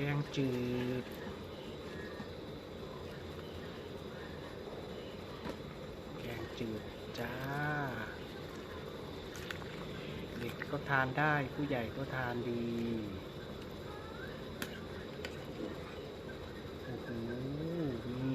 แกงจืด แกงจืด จ้า เด็กก็ทานได้ผู้ใหญ่ก็ทานดีโอ้โหมี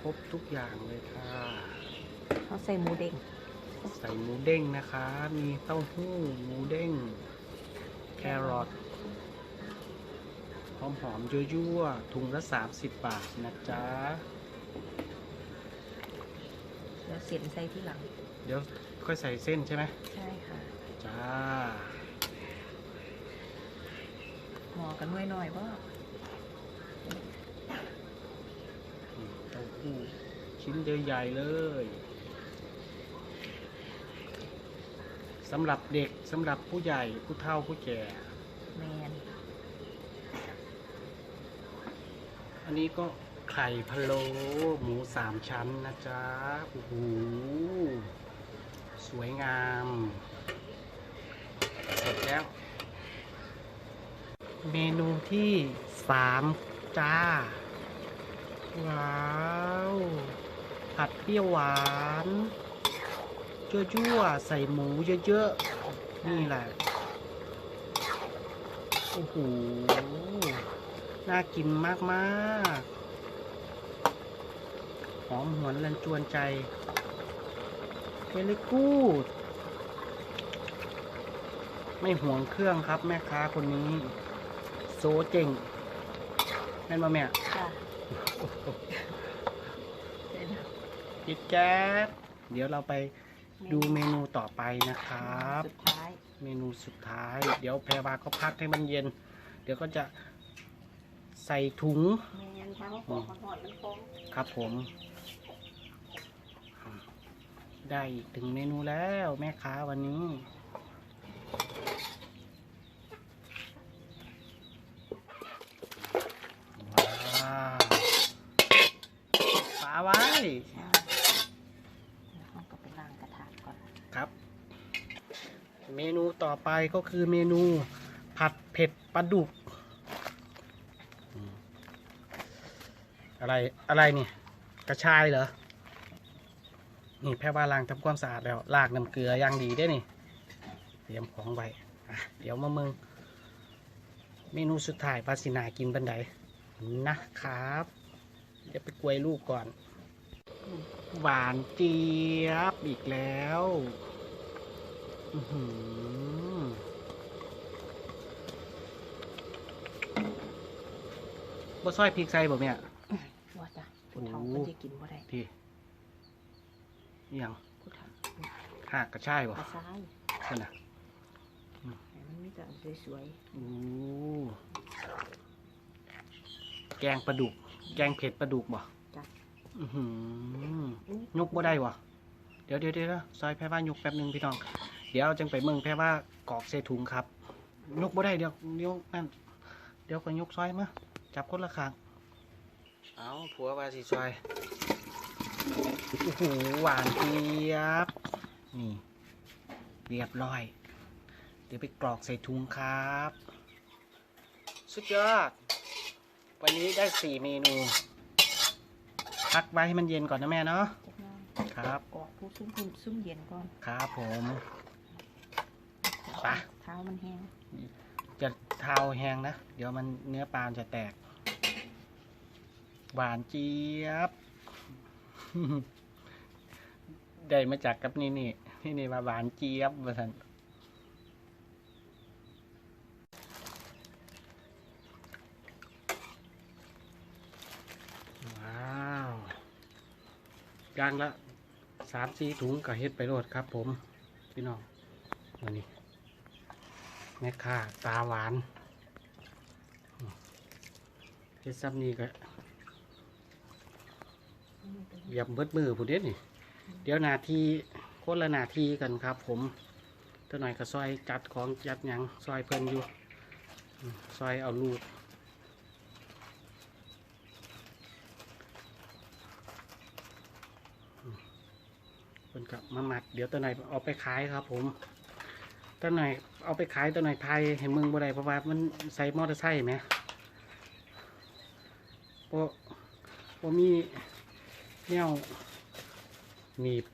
ครบทุกอย่างเลยค่ะเขาใส่หมูเด้งใส่หมูเด้งนะคะ มีเต้าหู้หมูเด้งแค รอทหอมหอมๆยั่วๆถุงละ 30 บาทนะจ๊ะเดี๋ยวเสียนใส่ที่หลัง เดี๋ยวค่อยใส่เส้นใช่ไหมใช่ค่ะจ้าหมอกันน้อยหน่อยว่านี่เต้าหู้ชิ้นใหญ่ๆเลย สำหรับเด็กสำหรับผู้ใหญ่ผู้เฒ่าผู้แก่ แมนอันนี้ก็ไข่พะโล้หมูสามชั้นนะจ๊ะโอ้โหสวยงามเสร็จแล้ว เมนูที่สามจ้า ว้าว ผัดเปรี้ยวหวาน ยั่วๆใส่หมูเยอะๆ นี่แหละ โอ้โห น่ากินมากๆ หอมหวนลันจวนใจเวลิกูด ไม่ห่วงเครื่องครับแม่ค้าคนนี้ โซเจ๋งแม่นมาแม่จ้ะเสร็จแล้วปิดแก๊สเดี๋ยวเราไป ดูเมนูต่อไปนะครับ สุดท้ายเมนูสุดท้าย เดี๋ยวแพรวาก็พักให้มันเย็น เดี๋ยวก็จะใส่ถุงแมนทั้งของหอดมันคงครับผม ได้อีกถึงเมนูแล้วแม่ค้าวันนี้ ว้าวฝาไว้ ใช่แล้วเราก็ไปล้างกระถางก่อน ครับ เมนูต่ อไปก็คือเมนูผัดเผ็ดปลาดุก อะไรอะไรนี่ กระชายเหรอ นี่แพ่ว่าล้างทำความสะอาดแล้วลากน้ำเกลืออย่างดีได้นี่ เตรียมของไว้เดี๋ยวมาเมืองเมนูสุดท้ายปลาสินากินบันไดนะครับ เดี๋ยวไปกวยลูกก่อน หวานเจี๊ยบอีกแล้ว อือหือ บ่ซอยพริกใส่บ่เนี่ยว่าจ้ะผู้เฒ่าโอ้ก็จะกินบ่ได้พี่อิหยังผู้เฒ่าหากกระชายบ่กระซ้ายนั่นน่ะให้มันมีแต่อันสวยโอ้แกงปลาดุก แกงเผ็ดปลาดุกบ่ๆจ้ะอือหืออุ๊ยกบ่ได้วะเดี๋ยวเดี๋ยวเดี๋ยวซอยแพ่ว่ายกแป๊บหนึงพี่น้อง เดี๋ยวจังไปเมืองแพ่ว่ากรอกใส่ถุงครับ ยกบ่ได้เดี๋ยวเดี๋ยวนั่นเดี๋ยวก็ยกซอยมา จับคนละข้างเอาผัวว่าสิซอยโอ้โหหวานเจี๊ยบ นี่ เรียบร้อย เดี๋ยวไปกรอกใส่ถุงครับ สุดยอด วันนี้ได้สี่เมนู พักไว้ให้มันเย็นก่อนนะแม่เนาะจักหน้อยครับกรอกผู้ซุ่มพุ่มซุ่มเย็นก่อน ครับผมไปเท้ามันแห้งจะเทาแห้งนะ เดี๋ยวมันเนื้อปลามันจะแตก หวานเจี๊ยบ ได้มาจากกับนี่นี่นี่นี่มาหวานเจี๊ยบมาทันว้าวย่างละสามสี่ถุงกับเฮ็ดไปโรดครับผมพี่น้องวันนี้แม่ค้าตาหวานเฮ็ดซ้ำนี่ก็ เหยียบเบิดมือผู้เด็ดนี่ เดี๋ยวนาทีคนละนาทีกันครับ ผมตัวหน่อยก็ซอยจัดของจัดหยังซอยเพิ่นอยู่อืมซอยเอาลูกอืมเพิ่นกับมาหมักเดี๋ยวตัวหน่อยเอาไปขายครับ ผมตัวหน่อยเอาไปขายตัวหน่อยไทยเห็นมึงบ่ได้เพราะว่ามันใส่มอเตอร์ไซค์ไหมโอ้โอมี แนวหนีบ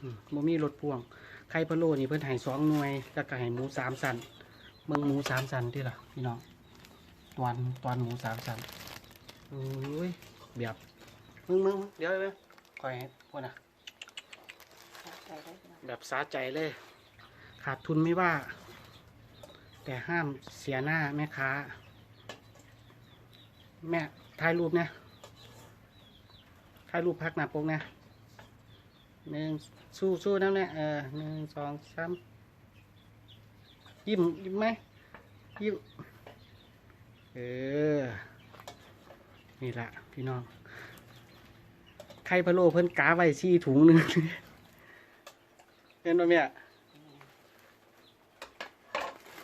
อืมบ่มีรถพ่วง ไข่พะโล้นี่เพิ่นให้สองหน่วยแล้วก็ให้หมูสามสันเมืองหมูสามสันที่ล่ะพี่น้องตอนตอนหมูสามสันโอ้ยแบบมึงมึงเดี๋ยวเดี๋ยวคอยให้พวกน่ะ แบบสาใจเลย ขาดทุนไม่ว่า แต่ห้ามเสียหน้าแม่ค้า แม่ถ่ายรูปเนี่ย ถ่ายรูปพักหน้าปกนะหนึ่งสู้สู้น้ำเนี่ยเออหนึ่งสองสามยิ้มยิ้มไหมยิ้มเออ นี่ละพี่น้องไข่พะโล้เพิ่นกาไว้ซี่ถุงหนึ่งเห็นบ่แม่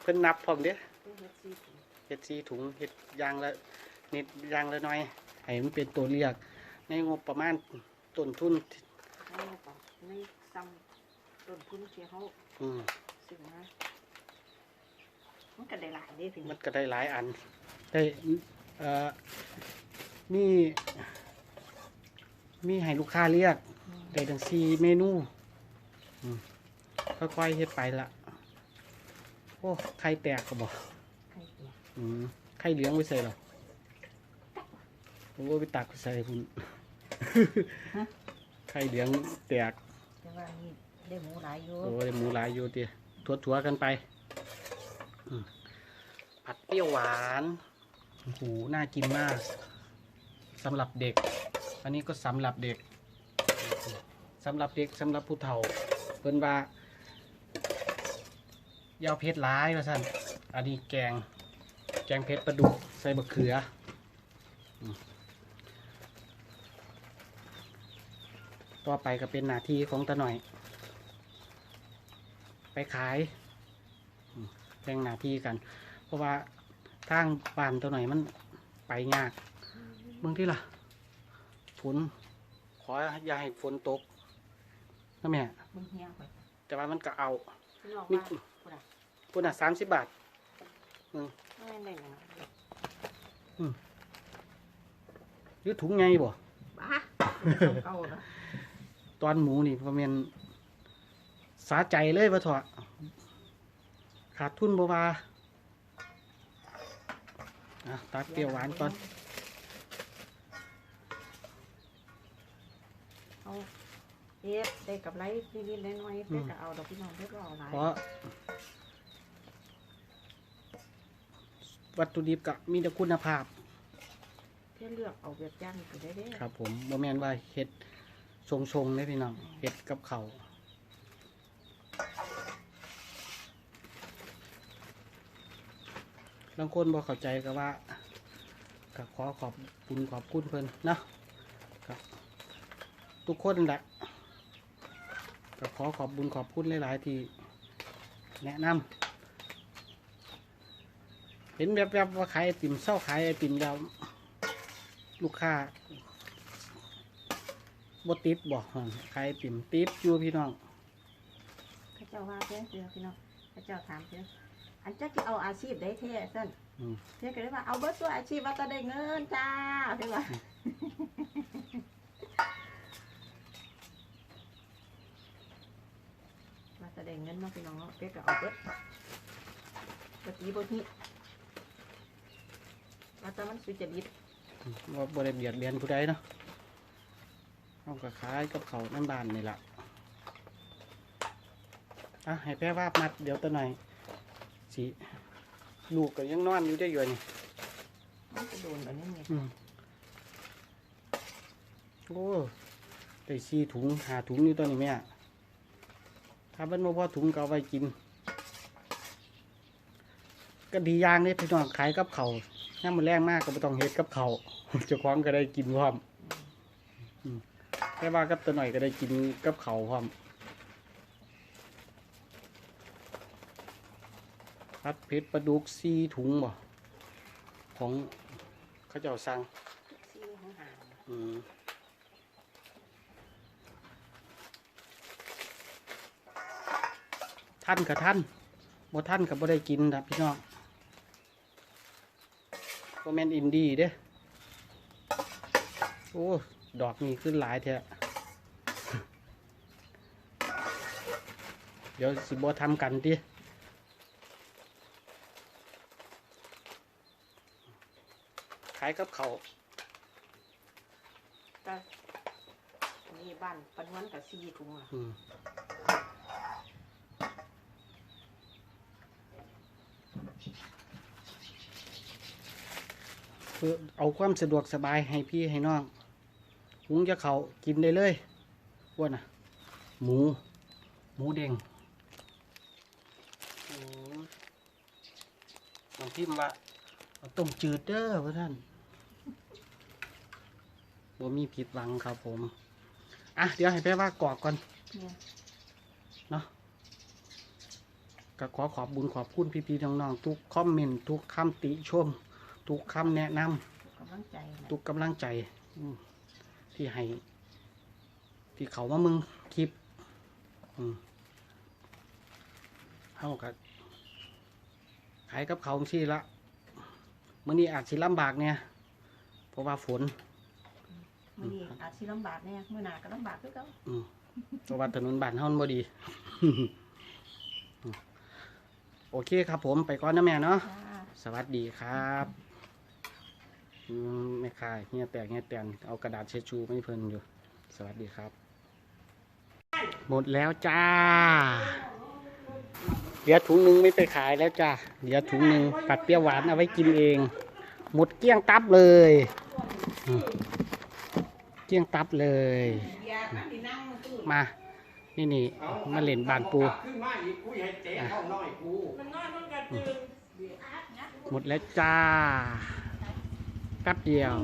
เพิ่นนับพร้อมเด้เพื่อเฮ็ดซีถุงเฮ็ดสี่ถุงเฮ็ดอยางละนิดอยางละหน่อยให้มันเป็นตัวเรียก ในงบประมาณต้นทุนให้ก่อนในซ้ำต้นทุนที่เขาอืมซื้อมามันก็ได้หลายเด้พี่น้มัอนงก็ได้หลายอัน ได้เอ่อมี มีให้ลูกค้าเรียก ได้ทั้งสี่เมนูอืมค่อยๆเฮ็ดไปละโอ้ไข่แตกก็บอกไข่เปียกอืมไข่เหลืองไว้ใส่หรอผมก็ไปตักไปใส่คุณ ไข่เหลืองแตก แต่ว่านี่ได้หมูหลายอยู่โอ้ยหมูหลายอยู่เตียทัวทัวๆกันไปอืมผัดเปรี้ยวหวานโอ้โหน่ากินมากสำหรับเด็ก อันนี้ก็สำหรับเด็กสำหรับเด็กสำหรับผู้เฒ่าเพิ่นว่าอยาวเพชรร้ายว่าสั่นอันนี้แกง แกงเพชรปลาดุกใส่บะเขืออืม ต่อไปก็เป็นหน้าที่ของตาหน่อย ไปขายอืมแบ่งหน้าที่กัน เพราะว่าทางบ้านตัวหน่อยมันไปยากเมืองที่ล่ะฝนขออย่าให้ฝนตกนะแม่มันเหี่ยวไปแต่ว่ามันก็เอาพี่น้องมีว่าพุ่นน่ะพุ่นอะสามสิบบาทไม่ได้หยังหรือถุงไงบ่บ้าเก่าแล้ว ตอนหมูนี่ประมาณสาใจเลยว่าเถอะขาดทุนบ่ว่าอะตัดเปรี้ยวหวานก่อน เอาเฮ็ดได้กับไรนิดๆน้อยๆเพื่อก็เอาดอกพี่น้องเพื่อก็เอาหลายเพราะวัตถุดิบก็มีแต่คุณภาพ เพื่อเลือกเอาแบบย่างก็ได้เด้ครับผมโมแมนว่าเห็ด ทรงๆเลยพี่น้องเห็ดกับเขาวบางคนบอกเข้าใจก็ว่าก็ขอขอบคุณขอบคุณเพิ่นนะครับทุกคนแหละก็ขอขอบบุญขอบคุณหลาย ๆ ที่แนะนำเห็นแบบๆว่าขายไอติมเศร้าขายไอติมแล้วลูกค้า บ่ติดบ่หั่นขายไอติมติดอยู่พี่น้องเข้าเจ้าว่าเพื่อเสือพี่น้องเข้าเจ้าถามเพื่ออันเจ้าที่เอาอาชีพได้แท้สั้นอืมเพื่อก็เลยว่าเอาเบิร์ตัวอาชีพว่าจะได้เงินจ้าเพื่อว่าว่าจะได้เงินเนาะพี่น้องเนาะเพื่อก็เอาเบิร์ดปฏิบัตินี้ว่าแต่มันสุจริตว่าบ่ได้เบียดเบียนผู้ใดเนาะ เอาก็ขายกับเขาวน้ำบานนี่ล่ะอะให้แพ้วาบมัดเดี๋ยวตัวหน่อยสิลูกก็ยังนอนอยู่ได้อยู่นี่มันจะโดนแบบนี้ไงอืมโอ้ได้สี่ถุงหาถุงอยู่ตัวนี้แม่ถ้าเป็นบ่พอถุงก็เอาไว้กิน ก็ดีอย่างนี้พี่น้องขายกับเขาวย่ามันแรงมากก็ไม่ต้องเฮ็ดกับเขาวเจ้าของก็ได้กินพร้อมอืม แค่ว่ากับตัวหน่อยก็ได้กินกับเขาวพร้อมพัดเพชรปลาดุกซีถุงบ่ของเขาเจ้าสั่งซี่ของหางอืมท่านกับท่านบ่ท่านกับบ่ได้กินนะพี่น้องบ่แม่นอินดี้เด้โอ้ ดอกนี้ขึ้นหลายแท้เดี๋ยวสิบ่ทำกันดิขายกับเขาวก็นี่บ้านปานวนกับซีถุงอะอืมเพื่อเอาความสะดวกสบายให้พี่ให้น้อง หุงจะเขากินได้เลยว่าน่ะหมู หมูเด้งโอ้น้องพิมพ์ว่าเอาต้มจืดเด้อพ่อท่านบ่มีผิดหวังครับผม อะ เดี๋ยวให้แปลว่ากรอกก่อน เนี่ยก็ขอขอบบุญขอบคุณพี่ๆน้องๆทุกคอมเมนต์ทุกคำติชม ทุกคำแนะนำกำลังใจนะทุกกำลังใจอืม ที่ให้ ที่เขามามึงคลิปอืมเฮากับขายกับเขาที่ละมื่อนี้อาจสิลำบากเนี่ยเพราะว่าฝนมื้อนี้อาจสิลำบากแน่มื้อหน้าก็ลำบากคือเก่าอืมเพราะว่าถนนบ้านเฮามันบ่ดี โอเคครับผมไปก่อนนะแม่เนาะจ้าสวัสดีครับอืม ไม่คายเฮียแตกเฮียแตนเอากระดาษเช็ดชูไม่เพิ่นอยู่ สวัสดีครับ หมดแล้วจ้าเหลือถุงหนึงไม่ไปขายแล้วจ้าเหลือถุงหนึงปัดเปรี้ยวหวานเอาไว้กินเอง หมดเกลี้ยงตับเลยอืมเกลี้ยงตับเลย มานี่นี่มาเล่นบานปูขึ้นมาอีกกูเห็นเจ๊ห้องน้อยกูหมดแล้วจ้า แป๊บเดียว